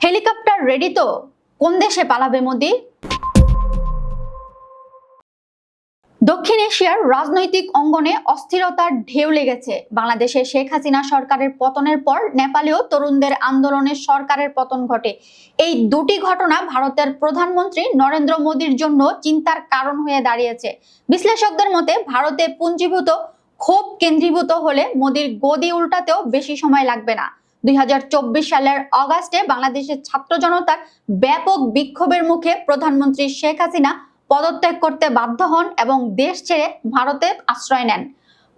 Helicopter ready তো? কোন দেশে পালাবে মোদি? দক্ষিণ এশিয়ার রাজনৈতিক অঙ্গনে অস্থিরতার ঢেউ লেগেছে। বাংলাদেশে শেখ হাসিনা সরকারের পতনের পর নেপালেও তরুণদের আন্দোলনে সরকারের পতন ঘটে। এই দুটি ঘটনা ভারতের প্রধানমন্ত্রী নরেন্দ্র মোদীর জন্য চিন্তার কারণ হয়ে দাঁড়িয়েছে। বিশ্লেষকদের মতে, ভারতে পুঞ্জীভূত, ক্ষোভ কেন্দ্রীভূত হলে মোদীর গদি উল্টাতেও বেশি সময় লাগবে না। দুই হাজার চব্বিশ সালের অগাস্টে বাংলাদেশের ছাত্র জনতার ব্যাপক বিক্ষোভের মুখে প্রধানমন্ত্রী শেখ হাসিনা পদত্যাগ করতে বাধ্য হন এবং দেশ ছেড়ে ভারতে আশ্রয় নেন।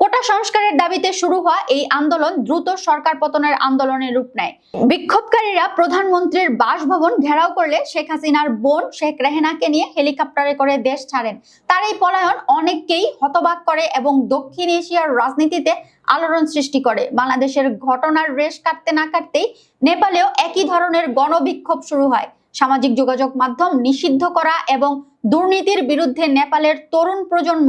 কোটা সংস্কারের দাবিতে শুরু হওয়া এই আন্দোলন দ্রুত সরকার পতনের আন্দোলনের রূপ নেয়। বিক্ষোভকারীরা প্রধানমন্ত্রীর বাসভবন ঘেরাও করলে শেখ হাসিনার বোন শেখ রেহেনাকে নিয়ে হেলিকপ্টারে করে দেশ ছাড়েন। তার এই পলায়ন অনেককেই হতবাক করে এবং দক্ষিণ এশিয়ার রাজনীতিতে আলোড়ন সৃষ্টি করে। বাংলাদেশের ঘটনার রেশ কাটতে না কাটতেই নেপালেও একই ধরনের গণবিক্ষোভ শুরু হয়। সামাজিক যোগাযোগ মাধ্যম নিষিদ্ধ করা এবং দুর্নীতির বিরুদ্ধে নেপালের তরুণ প্রজন্ম,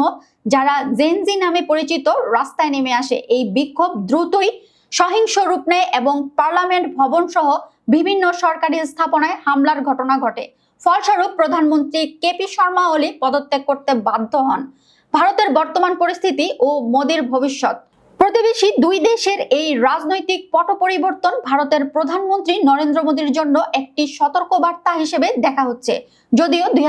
যারা জেনজি নামে পরিচিত, রাস্তায় নেমে আসে। এই বিক্ষোভ দ্রুতই সহিংস রূপ নেয় এবং পার্লামেন্ট ভবন সহ বিভিন্ন সরকারি স্থাপনায় হামলার ঘটনা ঘটে। ফলস্বরূপ প্রধানমন্ত্রী কেপি শর্মা ওলি পদত্যাগ করতে বাধ্য হন। ভারতের বর্তমান পরিস্থিতি ও মোদীর ভবিষ্যৎ। প্রতিবেশী দুই দেশের এই রাজনৈতিক পট পরিবর্তন ভারতের প্রধানমন্ত্রী নরেন্দ্র মোদীর জন্য একটি সতর্কবার্তা হিসেবে দেখা হচ্ছে। যদিও দুই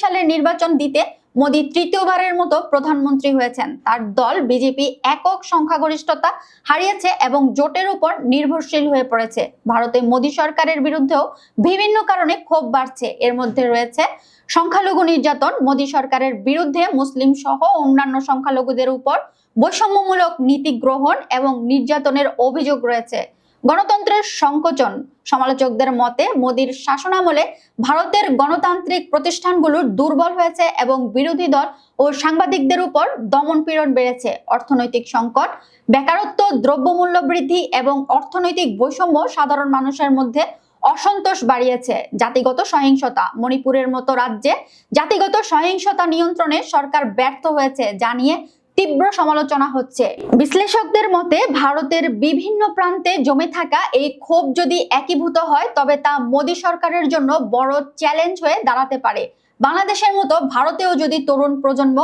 সালের নির্বাচন দিতে মোদী তৃতীয়বারের মতো প্রধানমন্ত্রী হয়েছেন। তার দল বিজেপি একক সংখ্যাগরিষ্ঠতা হারিয়েছে এবং জোটের উপর নির্ভরশীল হয়ে পড়েছে। ভারতে মোদী সরকারের বিরুদ্ধেও বিভিন্ন কারণে ক্ষোভ বাড়ছে। এর মধ্যে রয়েছে সংখ্যালঘু নির্যাতন, মোদী সরকারের বিরুদ্ধে মুসলিম সহ অন্যান্য সংখ্যালঘুদের উপর বৈষম্যমূলক নীতি গ্রহণ এবং নির্যাতনের অভিযোগ রয়েছে। গণতন্ত্রের সংকোচন। সমালোচকদের মতে, মোদীর শাসনামলে ভারতের গণতান্ত্রিক প্রতিষ্ঠানগুলো দুর্বল হয়েছে এবং বিরোধী দল ও সাংবাদিকদের উপর দমন পীড়ন বেড়েছে। অর্থনৈতিক সংকট, বেকারত্ব, দ্রব্যমূল্য বৃদ্ধি এবং অর্থনৈতিক বৈষম্য সাধারণ মানুষের মধ্যে অসন্তোষ বাড়িয়েছে। জাতিগত সহিংসতা। মণিপুরের মতো রাজ্যে জাতিগত সহিংসতা নিয়ন্ত্রণে সরকার ব্যর্থ হয়েছে, জানিয়ে তীব্র সমালোচনা হচ্ছে। বিশ্লেষকদের মতে, ভারতের বিভিন্ন প্রান্তে জমে থাকা এই ক্ষোভ যদি একীভূত হয়, তবে তা মোদী সরকারের জন্য বড় চ্যালেঞ্জ হয়ে দাঁড়াতে পারে। বাংলাদেশের মতো ভারতেও যদি তরুণ প্রজন্ম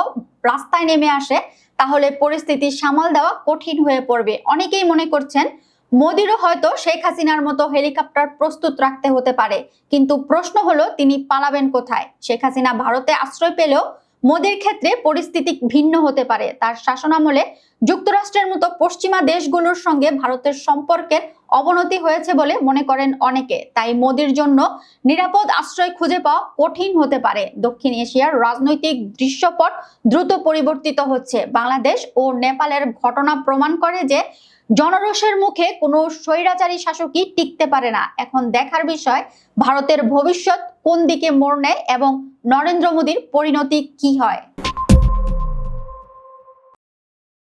রাস্তায় নেমে আসে, তাহলে পরিস্থিতি সামাল দেওয়া কঠিন হয়ে পড়বে। অনেকেই মনে করছেন, মোদিরও হয়তো শেখ হাসিনার মতো হেলিকপ্টার প্রস্তুত রাখতে হতে পারে। কিন্তু প্রশ্ন হলো, তিনি পালাবেন কোথায়? শেখ হাসিনা ভারতে আশ্রয় পেলেও মোদির ক্ষেত্রে পরিস্থিতি ভিন্ন হতে পারে। তার শাসনামলে যুক্তরাষ্ট্রের মতো পশ্চিমা দেশগুলোর সঙ্গে ভারতের সম্পর্কের অবনতি হয়েছে বলে মনে করেন অনেকে। তাই মোদির জন্য নিরাপদ আশ্রয় খুঁজে পাওয়া কঠিন হতে পারে। দক্ষিণ এশিয়ার রাজনৈতিক দৃশ্যপট দ্রুত পরিবর্তিত হচ্ছে। বাংলাদেশ ও নেপালের ঘটনা প্রমাণ করে যে জনরোষের মুখে কোনো স্বৈরাচারী শাসকই টিকতে পারে না। এখন দেখার বিষয়, ভারতের ভবিষ্যৎ কোন দিকে মোড় নেয় এবং নরেন্দ্র মোদীর পরিণতি কি হয়?